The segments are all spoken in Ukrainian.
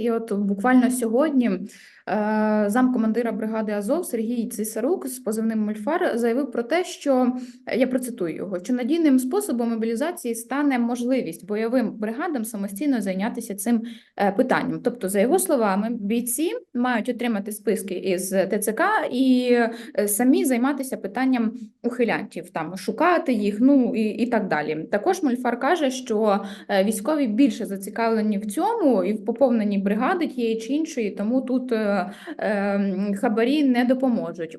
І от буквально сьогодні е, замкомандира бригади Азов Сергій Цисарук з позивним Мольфар заявив про те, що е, я процитую його, що надійним способом мобілізації стане можливість бойовим бригадам самостійно зайнятися цим е, питанням. Тобто, за його словами, бійці мають отримати списки із ТЦК і самі займатися питанням ухилянтів, там шукати їх, ну і, і так далі. Також Мольфар каже, що військові більше зацікавлені в цьому і в поповненні бригади тієї чи іншої, тому тут е, е, хабарі не допоможуть.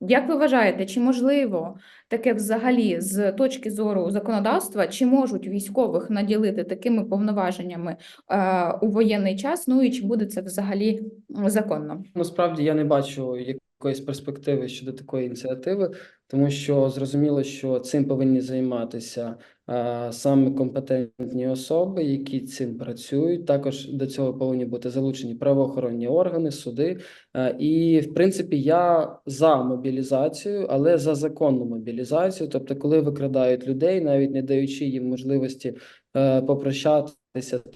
Як ви вважаєте, чи можливо таке взагалі з точки зору законодавства, чи можуть військових наділити такими повноваженнями е, у воєнний час? Ну і чи буде це взагалі законно? Насправді я не бачу якоїсь перспективи щодо такої ініціативи, тому що зрозуміло, що цим повинні займатися е, саме компетентні особи, які цим працюють. Також до цього повинні бути залучені правоохоронні органи, суди. Е, і в принципі, я за мобілізацію, але за законну мобілізацію. Тобто, коли викрадають людей, навіть не даючи їм можливості е, попрощатися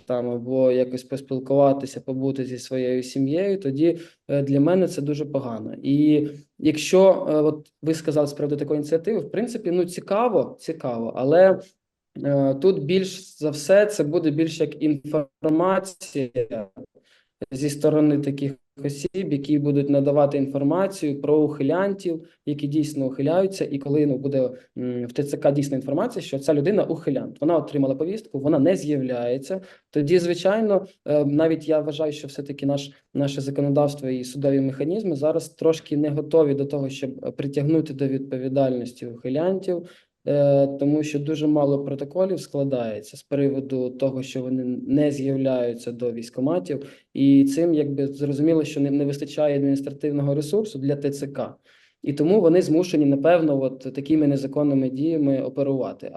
там або якось поспілкуватися, побути зі своєю сім'єю, тоді е, для мене це дуже погано. І якщо е, от ви сказали з приводу такої ініціативи, в принципі, ну цікаво, цікаво, але е, тут більш за все це буде більш як інформація зі сторони таких осіб, які будуть надавати інформацію про ухилянтів, які дійсно ухиляються, і коли ну буде в ТЦК дійсна інформація, що ця людина ухилянт, вона отримала повістку, вона не з'являється. Тоді, звичайно, е, навіть я вважаю, що все-таки наш наше законодавство і судові механізми зараз трошки не готові до того, щоб притягнути до відповідальності ухилянтів. Е, Тому що дуже мало протоколів складається з приводу того, що вони не з'являються до військоматів, і цим якби зрозуміло, що не, не вистачає адміністративного ресурсу для ТЦК, і тому вони змушені, напевно, от такими незаконними діями оперувати.